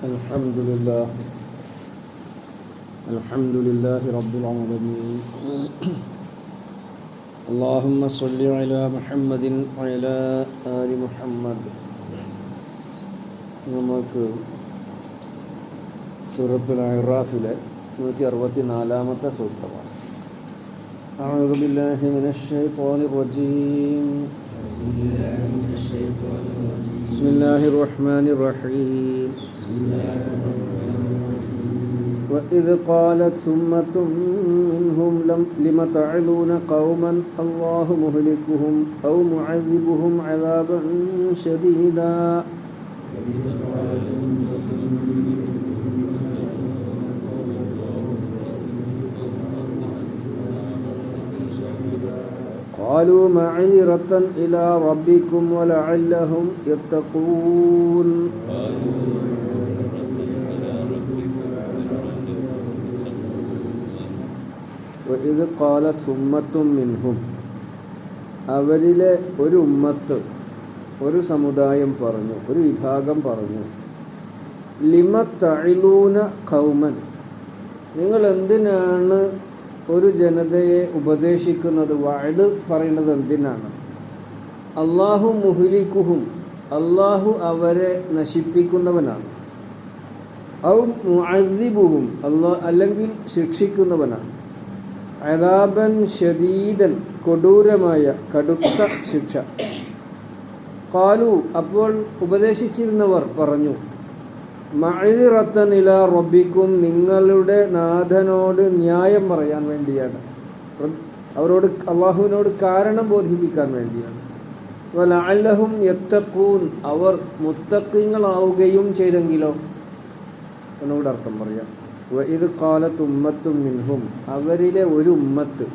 الحمد لله الحمد لله رب العالمين اللهم صل على محمد وعلى آل محمد നമുക്ക് സൂറത്തുൽ അറാഫിലെ നൂറ്റി അറുപത്തി നാലാമത്തെ സൂത്രമാണ് أعوذ بالله من الشيطان الرجيم بسم الله الرحمن الرحيم وإذ قالت ثمة منهم لم لم تعظون قوما؟ الله مهلكهم أو معذبهم عذابا شديدا. قالوا معذرة إلى ربكم ولعلهم يتقون. ഇത് കോല സുമ്മത്തും മിൻഹും അവരിലെ ഒരു ഉമ്മത്ത് ഒരു സമുദായം പറഞ്ഞു ഒരു വിഭാഗം പറഞ്ഞു ലിമ തഴിലൂന കൗമൻ നിങ്ങൾ എന്തിനാണ് ഒരു ജനതയെ ഉപദേശിക്കുന്നത്? വഴുത് പറയുന്നത് എന്തിനാണ്? അള്ളാഹു മുഹുലിക്കുഹും അള്ളാഹു അവരെ നശിപ്പിക്കുന്നവനാണ്. ഔ മുഅസിബുഹും അല്ലെങ്കിൽ ശിക്ഷിക്കുന്നവനാണ്. അദാബൻ ഷദീദൻ കൊടൂരമായ കടുത്ത ശിക്ഷ. കാലു അപ്പോൾ ഉപദേശിച്ചിരുന്നവർ പറഞ്ഞു മഴിറത്തൻ ഇല റബ്ബിക്കും നിങ്ങളുടെ നാഥനോട് ന്യായം പറയാൻ വേണ്ടിയാണ്. അവരോട് അള്ളാഹുവിനോട് കാരണം ബോധിപ്പിക്കാൻ വേണ്ടിയാണ്. വല അല്ലഹും യത്തക്കൂൻ അവർ മുത്തക്കിങ്ങളാവുകയും ചെയ്തെങ്കിലോ? എന്നോട് അർത്ഥം പറയാം. ഇത് കാലത്ത് ഉമ്മത്തും മിൻഹും. അവരിലെ ഒരു ഉമ്മത്ത്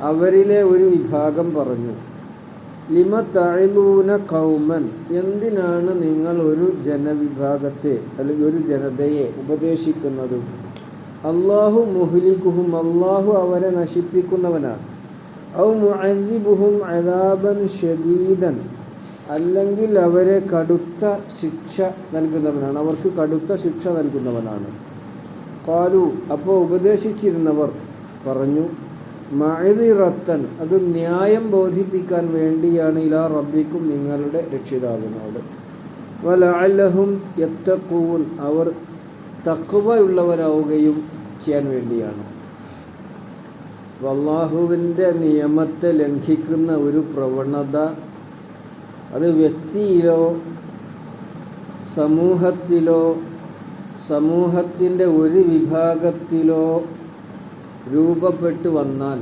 അവരിലെ ഒരു വിഭാഗം പറഞ്ഞു ലിമ തഴലൂന കൗമൻ എന്തിനാണ് നിങ്ങൾ ഒരു ജനവിഭാഗത്തെ അല്ലെങ്കിൽ ഒരു ജനതയെ ഉപദേശിക്കുന്നത്? അള്ളാഹു മുഹ്ലിക്കുഹും അള്ളാഹു അവരെ നശിപ്പിക്കുന്നവനാണ്. ഔ മുഅദ്ദിബുഹും അദാബൻ ഷദീദൻ അല്ലെങ്കിൽ അവരെ കടുത്ത ശിക്ഷ നൽകുന്നവനാണ്. അവർക്ക് കടുത്ത ശിക്ഷ നൽകുന്നവനാണ്. കാലു അപ്പോൾ ഉപദേശിച്ചിരുന്നവർ പറഞ്ഞു മഴതിറത്തൻ അത് ന്യായം ബോധിപ്പിക്കാൻ വേണ്ടിയാണ് ഇലാ റബ്ബിക്കും നിങ്ങളുടെ രക്ഷിതാവിനോട് വലഅല്ലഹും എത്തക്കൂൻ അവർ തക്കുവയുള്ളവരാവുകയും ചെയ്യാൻ വേണ്ടിയാണ്. വല്ലാഹുവിന്റെ നിയമത്തെ ലംഘിക്കുന്ന ഒരു പ്രവണത അത് വ്യക്തിയിലോ സമൂഹത്തിലോ സമൂഹത്തിന്റെ ഒരു വിഭാഗത്തിലോ രൂപപ്പെട്ടു വന്നാൽ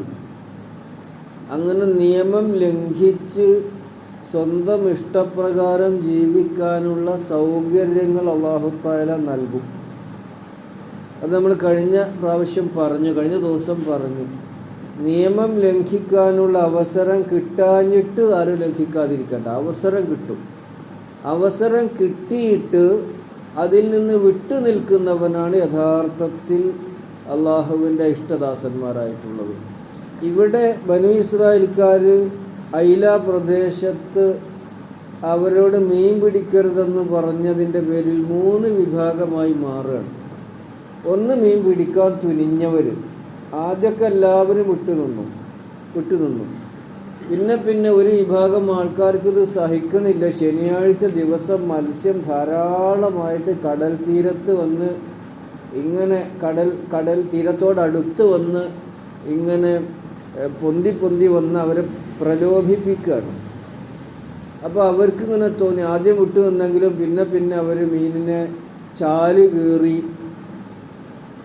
അങ്ങനെ നിയമം ലംഘിച്ച് സ്വന്തം ഇഷ്ടപ്രകാരം ജീവിക്കാനുള്ള സൗകര്യങ്ങൾ അള്ളാഹുത്താല നൽകും. അത് നമ്മൾ കഴിഞ്ഞ പ്രാവശ്യം പറഞ്ഞു കഴിഞ്ഞ ദിവസം പറഞ്ഞു. നിയമം ലംഘിക്കാനുള്ള അവസരം കിട്ടാഞ്ഞിട്ട് ആരും ലംഘിക്കാതിരിക്കേണ്ട. അവസരം കിട്ടും. അവസരം കിട്ടിയിട്ട് അതിൽ നിന്ന് വിട്ടു നിൽക്കുന്നവനാണ് യഥാർത്ഥത്തിൽ അള്ളാഹുവിന്റെ ഇഷ്ടദാസന്മാരായിട്ടുള്ളത്. ഇവിടെ ബനു ഇസ്രായേൽക്കാർ ഐല പ്രദേശത്ത് അവരോട് മീൻ പിടിക്കരുതെന്ന് പറഞ്ഞതിന്റെ പേരിൽ മൂന്ന് വിഭാഗമായി മാറുകയാണ്. ഒന്ന് മീൻ പിടിക്കാൻ തുനിഞ്ഞവർ ആദ്യമൊക്കെ എല്ലാവരും വിട്ടുനിന്നു. വിട്ടുനിന്നു. പിന്നെ പിന്നെ ഒരു വിഭാഗം ആൾക്കാർക്ക് ഇത് സഹിക്കണില്ല. ശനിയാഴ്ച ദിവസം മത്സ്യം ധാരാളമായിട്ട് കടൽ തീരത്ത് വന്ന് ഇങ്ങനെ കടൽ കടൽ തീരത്തോടടുത്ത് വന്ന് ഇങ്ങനെ പൊന്തി പൊന്തി വന്ന് അവരെ പ്രലോഭിപ്പിക്കുകയാണ് അപ്പോൾ അവർക്ക് ഇങ്ങനെ തോന്നി. ആദ്യം വിട്ടു നിന്നെങ്കിലും പിന്നെ പിന്നെ അവർ മീനിനെ ചാൽ കീറി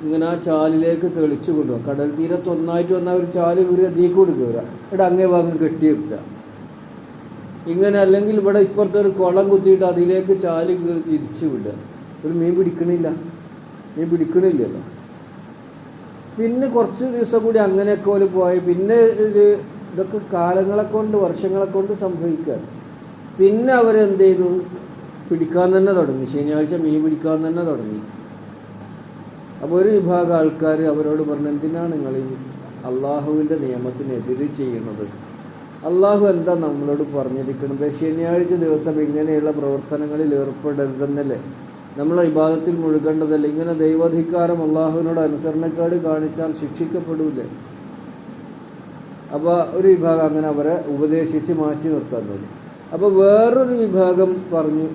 ഇങ്ങനെ ആ ചാലിലേക്ക് തെളിച്ചു കൊണ്ടുപോകും കടൽ തീരത്ത് ഒന്നായിട്ട് വന്നാൽ ഒരു ചാൽ കയറി അതീ കൂടി കയറുക. ഇവിടെ അങ്ങേ ഭാഗം കെട്ടി വെക്കുക. ഇങ്ങനെ അല്ലെങ്കിൽ ഇവിടെ ഇപ്പുറത്തെ ഒരു കുളം കുത്തിയിട്ട് അതിലേക്ക് ചാൽ കീറി തിരിച്ചു വിടുക. ഒരു മീൻ പിടിക്കണില്ല. മീൻ പിടിക്കണില്ലല്ലോ. പിന്നെ കുറച്ച് ദിവസം കൂടി അങ്ങനെയൊക്കെ പോലെ പോയി. പിന്നെ ഒരു ഇതൊക്കെ കാലങ്ങളെ കൊണ്ട് വർഷങ്ങളെ കൊണ്ട് സംഭവിക്കുകയാണ് പിന്നെ അവരെന്ത് ചെയ്തു? പിടിക്കാൻ തന്നെ തുടങ്ങി. ശനിയാഴ്ച മീൻ പിടിക്കാൻ തന്നെ തുടങ്ങി. അപ്പോൾ ഒരു വിഭാഗം ആൾക്കാർ അവരോട് പറഞ്ഞു എന്തിനാണ് നിങ്ങൾ ഈ അള്ളാഹുവിന്റെ നിയമത്തിനെതിരെ ചെയ്യുന്നത്? അള്ളാഹു എന്താ നമ്മളോട് പറഞ്ഞിരിക്കുന്നത്? ശനിയാഴ്ച ദിവസം ഇങ്ങനെയുള്ള പ്രവർത്തനങ്ങളിൽ ഏർപ്പെടരുതെന്നല്ലേ? നമ്മൾ വിഭാഗത്തിൽ മുഴുകേണ്ടതല്ല? ഇങ്ങനെ ദൈവാധികാരം അള്ളാഹുവിനോട് അനുസരണക്കാട് കാണിച്ചാൽ ശിക്ഷിക്കപ്പെടൂലേ? അപ്പോൾ ഒരു വിഭാഗം അങ്ങനെ അവരെ ഉപദേശിച്ച് മാറ്റി നിർത്താൻ തോന്നി അപ്പോൾ വേറൊരു വിഭാഗം പറഞ്ഞു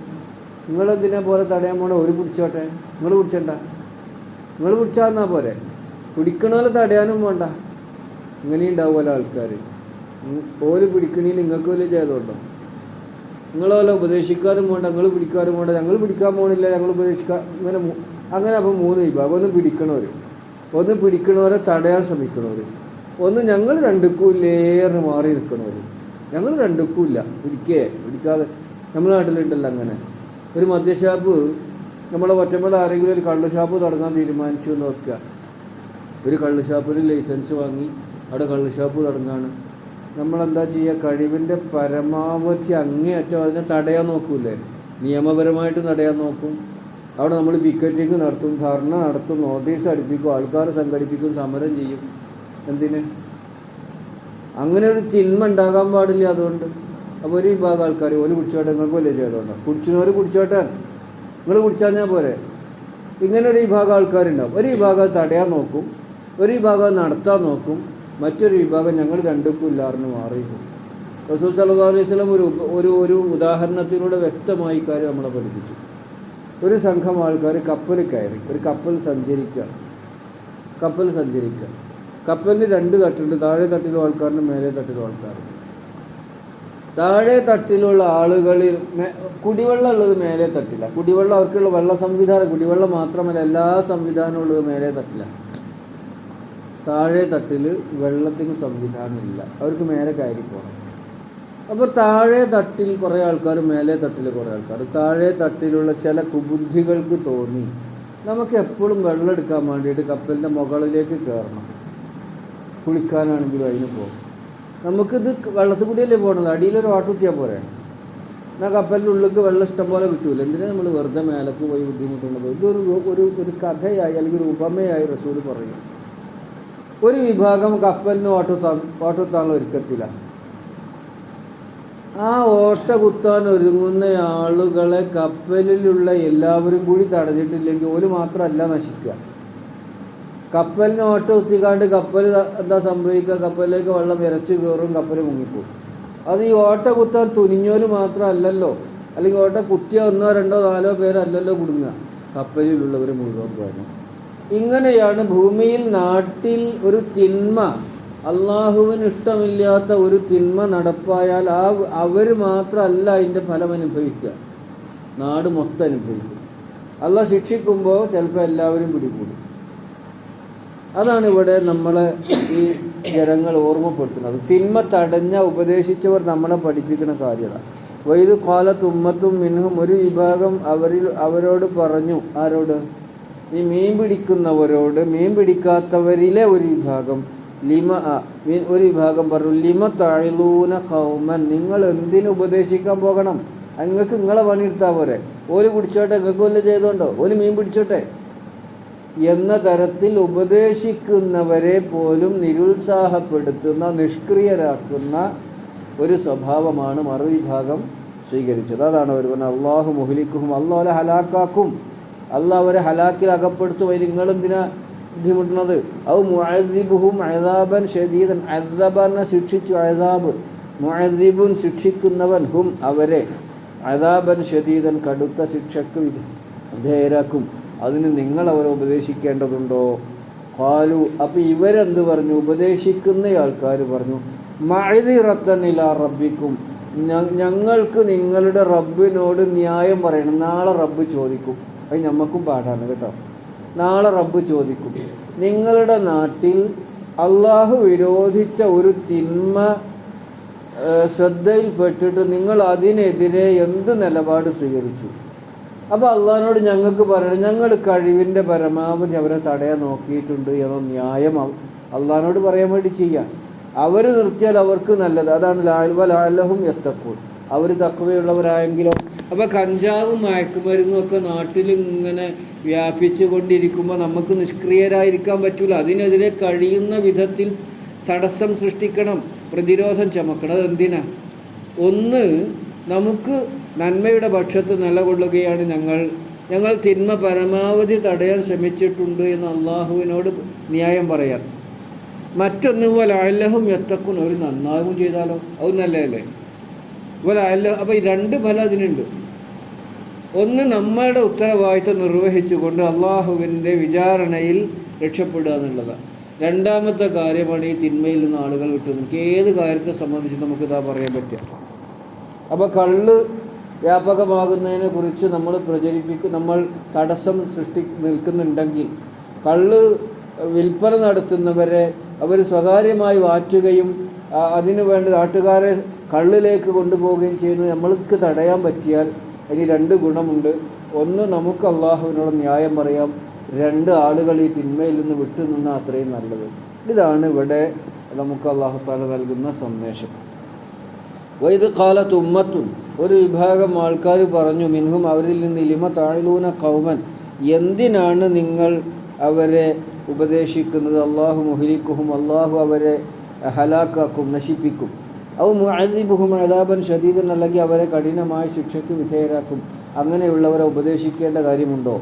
നിങ്ങളെന്തിനെ പോലെ തടയാൻ പോണ? ഒരു കുടിച്ചോട്ടെ നിങ്ങൾ പിടിച്ചണ്ട? നിങ്ങൾ പിടിച്ചാന്നാ പോരെ. പിടിക്കണോലെ തടയാനും വേണ്ട. ഇങ്ങനെ ഉണ്ടാവുമല്ലോ ആൾക്കാർ ഓൽ പിടിക്കണീ നിങ്ങൾക്ക് വലിയ ചെയ്തോട്ടോ നിങ്ങളോലെ ഉപദേശിക്കാനും വേണ്ട നിങ്ങൾ പിടിക്കാനും വേണ്ട. ഞങ്ങൾ പിടിക്കാൻ പോകണില്ല ഞങ്ങൾ ഉപദേശിക്കാൻ ഇങ്ങനെ അങ്ങനെ അപ്പം മൂന്ന് വിഭാഗം. ഒന്ന് പിടിക്കണവർ ഒന്ന് പിടിക്കണവരെ തടയാൻ ശ്രമിക്കണവർ ഒന്ന് ഞങ്ങൾ രണ്ടുക്കൂല്ലേറെ മാറി നിൽക്കണവർ ഞങ്ങൾ രണ്ടുക്കൂല്ല പിടിക്കേ പിടിക്കാതെ. നമ്മുടെ നാട്ടിലുണ്ടല്ലോ അങ്ങനെ. ഒരു മദ്യഷാപ്പ് നമ്മളെ ഒറ്റമ്മൽ ആരെങ്കിലും ഒരു കള്ള് ഷാപ്പ് തുടങ്ങാൻ തീരുമാനിച്ചു എന്ന് വെക്കുക ഒരു കള്ള് ഷാപ്പിൽ ലൈസൻസ് വാങ്ങി അവിടെ കള്ള് ഷാപ്പ് തുടങ്ങാണ്. നമ്മളെന്താ ചെയ്യുക? കഴിവിന്റെ പരമാവധി അങ്ങേയറ്റം അതിനെ തടയാൻ നോക്കൂലേ നിയമപരമായിട്ട് തടയാൻ നോക്കും. അവിടെ നമ്മൾ പിക്കറ്റിങ് നടത്തും ധർണ നടത്തും നോട്ടീസ് അടുപ്പിക്കും ആൾക്കാരെ സംഘടിപ്പിക്കും സമരം ചെയ്യും. എന്തിന്? അങ്ങനെ ഒരു തിന്മ ഉണ്ടാകാൻ പാടില്ല അതുകൊണ്ട്. അപ്പോൾ ഒരു വിഭാഗം ആൾക്കാർ ഒരു കുടിച്ചോട്ടെ നിങ്ങൾക്ക് വലിയ ചെയ്തോണ്ടോ കുടിച്ചിനോര് കുടിച്ചോട്ടെ നിങ്ങൾ കുടിച്ചാൽ പോരെ. ഇങ്ങനെ ഒരു വിഭാഗം ആൾക്കാരുണ്ടാവും. ഒരു വിഭാഗം തടയാൻ നോക്കും. ഒരു വിഭാഗം നടത്താൻ നോക്കും. മറ്റൊരു വിഭാഗം ഞങ്ങൾ രണ്ടുക്കും ഇല്ലാറിന് മാറിയിരിക്കും. റസൂൽ സല്ലല്ലാഹു അലൈഹി സ്വലം ഒരു ഒരു ഒരു ഉദാഹരണത്തിലൂടെ വ്യക്തമായി കാര്യം നമ്മളെ പഠിപ്പിച്ചു. ഒരു സംഘം ആൾക്കാർ കപ്പൽ കയറി ഒരു കപ്പൽ സഞ്ചരിക്കുക. കപ്പൽ സഞ്ചരിക്കുക. കപ്പലിന് രണ്ട് തട്ടുണ്ട് താഴെ തട്ടിലും ആൾക്കാരുണ്ട് മേലെ തട്ടിലും ആൾക്കാരുണ്ട്. താഴെ തട്ടിലുള്ള ആളുകളിൽ കുടിവെള്ളം ഉള്ളത് മേലെ തട്ടില്ല. കുടിവെള്ളം അവർക്കുള്ള വെള്ള സംവിധാനം കുടിവെള്ളം മാത്രമല്ല എല്ലാ സംവിധാനവും ഉള്ളത് മേലെ തട്ടില്ല. താഴെ തട്ടിൽ വെള്ളത്തിന് സംവിധാനമില്ല. അവർക്ക് മേലെ കയറി പോകണം അപ്പോൾ താഴെ തട്ടിൽ കുറേ ആൾക്കാർ മേലെ തട്ടിൽ കുറേ ആൾക്കാർ താഴെ തട്ടിലുള്ള ചില കുബുദ്ധികൾക്ക് തോന്നി നമുക്ക് എപ്പോഴും വെള്ളം എടുക്കാൻ വേണ്ടിയിട്ട് കപ്പലിന്റെ മുകളിലേക്ക് കയറണം. കുളിക്കാനാണെങ്കിലും അതിന് പോകും നമുക്കിത് വെള്ളത്തിൽ കൂടിയല്ലേ പോകണത് അടിയിലൊരു വാട്ടുത്തിയാൽ പോരെ? എന്നാൽ കപ്പലിന്റെ ഉള്ളിലേക്ക് വെള്ളം ഇഷ്ടം പോലെ കിട്ടൂല? എന്തിനാ നമ്മൾ വെറുതെ മേലക്ക് പോയി ബുദ്ധിമുട്ടുള്ളത് ഇതൊരു ഒരു ഒരു കഥയായി അല്ലെങ്കിൽ ഒരു ഉപമയായി റസൂൽ പറയും. ഒരു വിഭാഗം കപ്പലിന് ഓട്ടുത്താൻ ഓട്ടുത്താനുള്ള ഒരുക്കത്തില്ല ആ ഓട്ട കുത്താൻ ഒരുങ്ങുന്ന ആളുകളെ കപ്പലിലുള്ള എല്ലാവരും കൂടി തടഞ്ഞിട്ടില്ലെങ്കിൽ ഒരു മാത്രമല്ല നശിക്കുക. കപ്പലിന് ഓട്ട കുത്തിക്കാണ്ട് കപ്പൽ എന്താ സംഭവിക്കുക? കപ്പലിലേക്ക് വെള്ളം ഇരച്ചു കയറും കപ്പൽ മുങ്ങിപ്പോകും അത് ഈ ഓട്ട കുത്താൻ തുനിഞ്ഞോൽ മാത്രമല്ലല്ലോ. അല്ലെങ്കിൽ ഓട്ട കുത്തിയ ഒന്നോ രണ്ടോ നാലോ പേരല്ലല്ലോ കുടുങ്ങുക. കപ്പലിലുള്ളവർ മുഴുവൻ പോയത് ഇങ്ങനെയാണ് ഭൂമിയിൽ നാട്ടിൽ ഒരു തിന്മ അള്ളാഹുവിന് ഇഷ്ടമില്ലാത്ത ഒരു തിന്മ നടപ്പായാൽ ആ അവർ മാത്രമല്ല അതിന്റെ ഫലം അനുഭവിക്കുക. നാട് മൊത്തം അനുഭവിക്കും. അള്ളാഹ് ശിക്ഷിക്കുമ്പോൾ ചിലപ്പോൾ എല്ലാവരും പിടികൂടും. അതാണ് ഇവിടെ നമ്മളെ ഈ ജനങ്ങൾ ഓർമ്മപ്പെടുത്തുന്നത്. തിന്മ തടഞ്ഞ ഉപദേശിച്ചവർ നമ്മളെ പഠിപ്പിക്കുന്ന കാര്യത. വൈദ് കാലത്ത് ഉമ്മത്തും മിൻഹും ഒരു വിഭാഗം അവരിൽ അവരോട് പറഞ്ഞു ആരോട്? ഈ മീൻ പിടിക്കുന്നവരോട് മീൻ പിടിക്കാത്തവരിലെ ഒരു വിഭാഗം. ലിമ ഒരു വിഭാഗം പറഞ്ഞു ലിമ താഴ്ലൂന കൗമൻ നിങ്ങൾ എന്തിനു ഉപദേശിക്കാൻ പോകണം? നിങ്ങൾക്ക് നിങ്ങളെ പണിയെടുത്താൽ പോരെ. ഓൽ പിടിച്ചോട്ടെ നിങ്ങൾക്ക് വല്ല ചെയ്തോണ്ടോ ഓൽ മീൻ പിടിച്ചോട്ടെ. എന്ന തരത്തിൽ ഉപദേശിക്കുന്നവരെ പോലും നിരുത്സാഹപ്പെടുത്തുന്ന നിഷ്ക്രിയരാക്കുന്ന ഒരു സ്വഭാവമാണ് മറുവിഭാഗം സ്വീകരിച്ചത്. അതാണ് അവർ പറഞ്ഞത്. അള്ളാഹു മുഹലിക്കും അള്ളാഹെ ഹലാക്കാക്കും. അള്ളാഹ് അവരെ ഹലാക്കിൽ അകപ്പെടുത്തും അതിൽ നിങ്ങളെന്തിനാ ബുദ്ധിമുട്ടുന്നത്? അത് മുഅദ്ദിബുഹും അഴതാബൻ ഷദീദൻ. അഴതാബനെ ശിക്ഷിച്ചു അഴതാബ് മുഅദ്ദിബുൻ ശിക്ഷിക്കുന്നവൻ ഹും അവരെ. അഴതാബൻ ഷദീദൻ കടുത്ത ശിക്ഷക്ക് വിധ- വിധേയരാക്കും അതിന് നിങ്ങൾ അവരെ ഉപദേശിക്കേണ്ടതുണ്ടോ? കാലു അപ്പം ഇവരെന്ത് പറഞ്ഞു? ഉപദേശിക്കുന്ന ആൾക്കാർ പറഞ്ഞു മഴുതിറത്തനില റബ്ബിക്കും ഞങ്ങൾക്ക് നിങ്ങളുടെ റബ്ബിനോട് ന്യായം പറയണം. നാളെ റബ്ബ് ചോദിക്കും. അത് ഞമ്മക്കും പാടാണ് കേട്ടോ. നാളെ റബ്ബ് ചോദിക്കും. നിങ്ങളുടെ നാട്ടിൽ അള്ളാഹു വിരോധിച്ച ഒരു തിന്മ ശ്രദ്ധയിൽപ്പെട്ടിട്ട് നിങ്ങൾ അതിനെതിരെ എന്ത് നിലപാട് സ്വീകരിച്ചു? അപ്പോൾ അള്ളഹാനോട് ഞങ്ങൾക്ക് പറയണം ഞങ്ങൾ കഴിവിന്റെ പരമാവധി അവരെ തടയാൻ നോക്കിയിട്ടുണ്ട് എന്ന ന്യായം അള്ളഹാനോട് പറയാൻ വേണ്ടി ചെയ്യാം. അവർ നിർത്തിയാൽ അവർക്ക് നല്ലത്. അതാണ് ലാൽവ ലാലഹും എത്തപ്പോൾ അവർ തക്കവയുള്ളവരായെങ്കിലോ അപ്പോൾ കഞ്ചാവും മയക്കുമരുന്നും ഒക്കെ നാട്ടിൽ ഇങ്ങനെ വ്യാപിച്ചു കൊണ്ടിരിക്കുമ്പോൾ നമുക്ക് നിഷ്ക്രിയരായിരിക്കാൻ പറ്റില്ല അതിനെതിരെ കഴിയുന്ന വിധത്തിൽ തടസ്സം സൃഷ്ടിക്കണം പ്രതിരോധം ചമക്കണം. അതെന്തിനാ? ഒന്ന് നമുക്ക് നന്മയുടെ പക്ഷത്ത് നിലകൊള്ളുകയാണ് ഞങ്ങൾ. ഞങ്ങൾ തിന്മ പരമാവധി തടയാൻ ശ്രമിച്ചിട്ടുണ്ട് എന്ന് അള്ളാഹുവിനോട് ന്യായം പറയാം. മറ്റൊന്ന് പോലെ അല്ലഹും എത്തക്കും ഒരു നന്നാവും ചെയ്താലോ? അത് നല്ലതല്ലേ? പോലെ അല്ല അപ്പോൾ ഈ രണ്ട് ഫലം അതിനുണ്ട്. ഒന്ന് നമ്മളുടെ ഉത്തരവാദിത്വം നിർവഹിച്ചുകൊണ്ട് അള്ളാഹുവിന്റെ വിചാരണയിൽ രക്ഷപ്പെടുക എന്നുള്ളതാണ് രണ്ടാമത്തെ കാര്യമാണ് ഈ തിന്മയിൽ നിന്ന് ആളുകൾ നമുക്ക് ഏത് കാര്യത്തെ സംബന്ധിച്ച് നമുക്കിതാ പറയാൻ പറ്റുക? അപ്പോൾ കള്ള് വ്യാപകമാകുന്നതിനെ കുറിച്ച് നമ്മൾ പ്രചരിപ്പിക്കും നമ്മൾ തടസ്സം സൃഷ്ടി നിൽക്കുന്നുണ്ടെങ്കിൽ കള്ള് വിൽപ്പന നടത്തുന്നവരെ അവർ സ്വകാര്യമായി വാറ്റുകയും അതിനു വേണ്ട നാട്ടുകാരെ കള്ളിലേക്ക് കൊണ്ടുപോവുകയും ചെയ്യുന്നത് നമ്മൾക്ക് തടയാൻ പറ്റിയാൽ ഇനി രണ്ട് ഗുണമുണ്ട്. ഒന്ന് നമുക്ക് അള്ളാഹുവിനോട് ന്യായം പറയാം. രണ്ട് ആളുകൾ ഈ തിന്മയിൽ നിന്ന് വിട്ടു നിന്നാൽ അത്രയും നല്ലത്. ഇതാണ് ഇവിടെ നമുക്ക് അള്ളാഹു താല നൽകുന്ന സന്ദേശം. വൈദ് കാലത്ത് ഉമ്മത്തും ഒരു വിഭാഗം ആൾക്കാർ പറഞ്ഞു മിൻഹും അവരിൽ നിന്ന് ഇലിമ താഴ്ലൂന കൗമൻ എന്തിനാണ് നിങ്ങൾ അവരെ ഉപദേശിക്കുന്നത്? അള്ളാഹു മുഹിലിക്കുഹും അള്ളാഹു അവരെ ഹലാക്കാക്കും നശിപ്പിക്കും. അവ മുഅദിബുഹും അദാബൻ ഷദീദൻ അല്ലെങ്കിൽ അവരെ കഠിനമായ ശിക്ഷയ്ക്ക് വിധേയരാക്കും. അങ്ങനെയുള്ളവരെ ഉപദേശിക്കേണ്ട കാര്യമുണ്ടോ?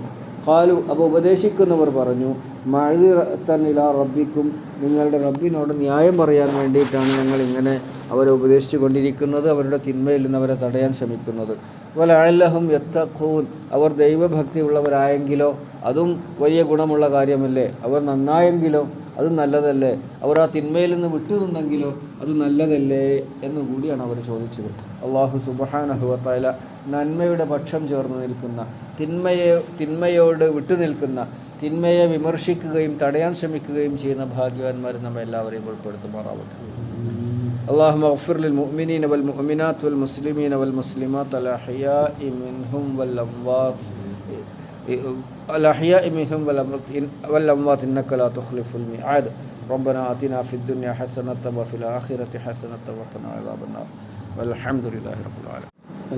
ഖാലു അപ്പോൾ ഉപദേശിക്കുന്നവർ പറഞ്ഞു മഴതൻ ഇലാ റബ്ബിക്കും നിങ്ങളുടെ റബ്ബിനോട് ന്യായം പറയാൻ വേണ്ടിയിട്ടാണ് ഞങ്ങൾ ഇങ്ങനെ അവരെ ഉപദേശിച്ചു കൊണ്ടിരിക്കുന്നത് അവരുടെ തിന്മയിൽ നിന്ന് അവരെ തടയാൻ ശ്രമിക്കുന്നത്. വലഅല്ലഹും യത്തഖൂൻ. അവർ ദൈവഭക്തിയുള്ളവരായെങ്കിലോ അതും വലിയ ഗുണമുള്ള കാര്യമല്ലേ? അവർ നന്നായെങ്കിലോ അത് നല്ലതല്ലേ? അവർ ആ തിന്മയിൽ നിന്ന് വിട്ടുനിന്നെങ്കിലോ അത് നല്ലതല്ലേ? എന്നുകൂടിയാണ് അവർ ചോദിച്ചത്. അള്ളാഹു സുബഹാനഹുവത്തായ നന്മയുടെ പക്ഷം ചേർന്ന് നിൽക്കുന്ന തിന്മയെ തിന്മയോട് വിട്ടുനിൽക്കുന്ന തിന്മയെ വിമർശിക്കുകയും തടയാൻ ശ്രമിക്കുകയും ചെയ്യുന്ന ഭാഗ്യവാന്മാർ നമ്മെ എല്ലാവരെയും ഉൾപ്പെടുത്തുമാറാവട്ടെ اللهم اغفر للمؤمنين والمؤمنات والمسلمين والمسلمات الأحياء منهم والأموات الأحياء منهم والأموات والأموات إنك لا تخلف الميعاد ربنا آتنا في الدنيا حسنة وفي الآخرة حسنة وقنا عذاب النار والحمد لله رب العالمين